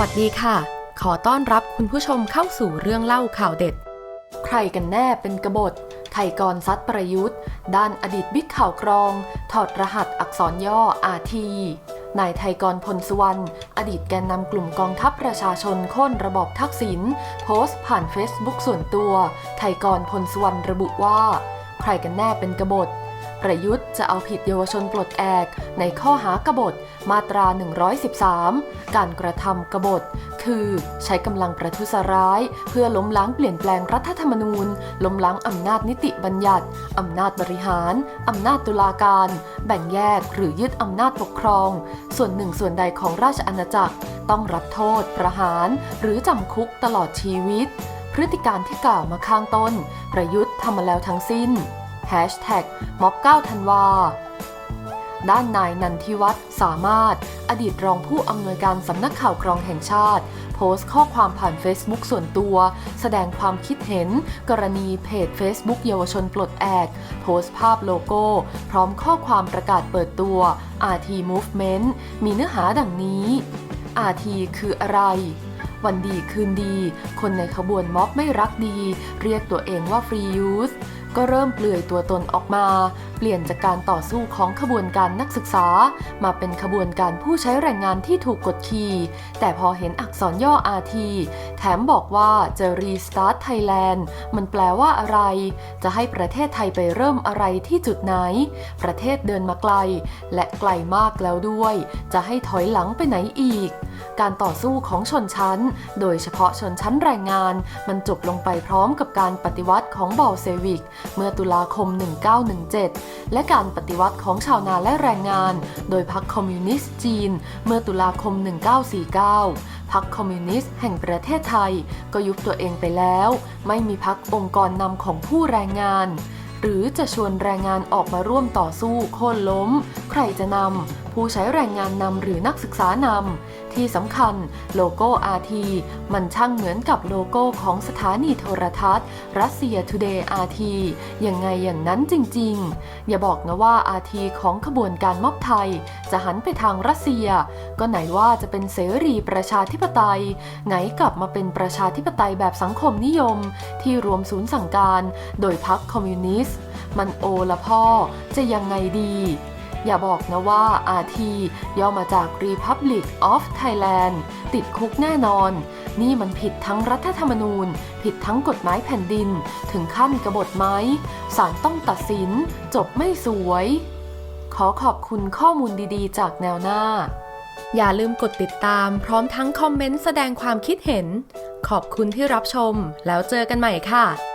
วัสดีค่ะ ขอต้อนรับคุณผู้ชมเข้าสู่เรื่องเล่าข่าวเด็ด ใครกันแน่เป็นกบฏ ไทยกรซัดประยุทธ์ ด้านอดีตบิ๊กข่าวกรอง ถอดรหัสอักษรย่ออาทีนายไทยกรพลสุวรรณ อดีตแกนนำกลุ่มกองทัพประชาชนโค่นระบอบทักษิณ โพสต์ผ่านเฟซบุ๊กส่วนตัว ไทยกรพลสุวรรณระบุว่า ใครกันแน่เป็นกบฏ ประยุทธ์จะเอาผิดเยาวชนปลดแอก ในข้อหากบฏมาตรา 113 การกระทำกบฏ คือใช้กำลังประทุษร้าย เพื่อล้มล้างเปลี่ยนแปลงรัฐธรรมนูญ ล้มล้างอำนาจนิติบัญญัติอำนาจบริหารอำนาจตุลาการ แบ่งแยกหรือยึดอำนาจปกครอง ส่วนหนึ่งส่วนใดของราชอาณาจักร ต้องรับโทษ ประหาร หรือจำคุกตลอดชีวิต พฤติการที่กล่าวมาข้างต้น ประยุทธ์ทำมาแล้วทั้งสิ้น Hashtag ม็อบ9ธันวาด้านนายนันทิวัฒน์สามารถ อดีตรองผู้อำนวยการสำนักข่าวกรองแห่งชาติ โพสต์ข้อความผ่าน Facebook ส่วนตัว แสดงความคิดเห็น กรณีเพจ Facebook เยาวชนปลดแอก โพสต์ภาพโลโก้ พร้อมข้อความประกาศเปิดตัว RT Movement มีเนื้อหาดังนี้ RT คืออะไรวันดีคืนดี คนในขบวนม็อบไม่รักดี เรียกตัวเองว่าฟรียูส ก็เริ่มเปลือยตัวตนออกมา ลี่ยนจากการต่อสู้ของขบวนการนักศึกษา มาเป็นขบวนการผู้ใช้แรงงานที่ถูกกดขี่ แต่พอเห็นอักษรย่อ RT แถมบอกว่าจะรีสตาร์ทไทยแลนด์มันแปลว่าอะไร จะให้ประเทศไทยไปเริ่มอะไรที่จุดไหน ประเทศเดินมาไกล และไกลมากแล้วด้วย จะให้ถอยหลังไปไหนอีก การต่อสู้ของชนชั้น โดยเฉพาะชนชั้นแรงงาน มันจบลงไปพร้อมกับการปฏิวัติของบอลเซวิก เมื่อตุลาคม 1917และการปฏิวัติของชาวนาและแรงงาน โดยพรรคคอมมิวนิสต์จีน เมื่อตุลาคม 1949 พรรคคอมมิวนิสต์แห่งประเทศไทย ก็ยุบตัวเองไปแล้ว ไม่มีพรรคองค์กรนำของผู้แรงงาน หรือจะชวนแรงงานออกมาร่วมต่อสู้โค่นล้ม ใครจะนำ ผู้ใช้แรงงานนำหรือนักศึกษานำ ที่สำคัญโลโก้ RT มันช่างเหมือนกับโลโก้ของสถานีโทรทัศน์ รัสเซีย Today RT ยังไงอย่างนั้นจริงๆ อย่าบอกนะว่า RT ของขบวนการม็อบไทย จะหันไปทางรัสเซีย ก็ไหนว่าจะเป็นเสรีประชาธิปไตยไงกลับมาเป็นประชาธิปไตยแบบสังคมนิยม ที่รวมศูนย์สั่งการ โดยพรรคคอมมิวนิสต์ มันโอละพ่อจะยังไงดี อย่าบอกนะว่า RT ย่อมาจาก Republic of Thailand ติดคุกแน่นอน นี่มันผิดทั้งรัฐธรรมนูญ ผิดทั้งกฎหมายแผ่นดิน ถึงขั้นกบฏไหมศาลต้องตัดสิน จบไม่สวย ขอขอบคุณข้อมูลดีๆ จากแนวหน้า อย่าลืมกดติดตาม พร้อมทั้งคอมเมนต์แสดงความคิดเห็น ขอบคุณที่รับชม แล้วเจอกันใหม่ค่ะ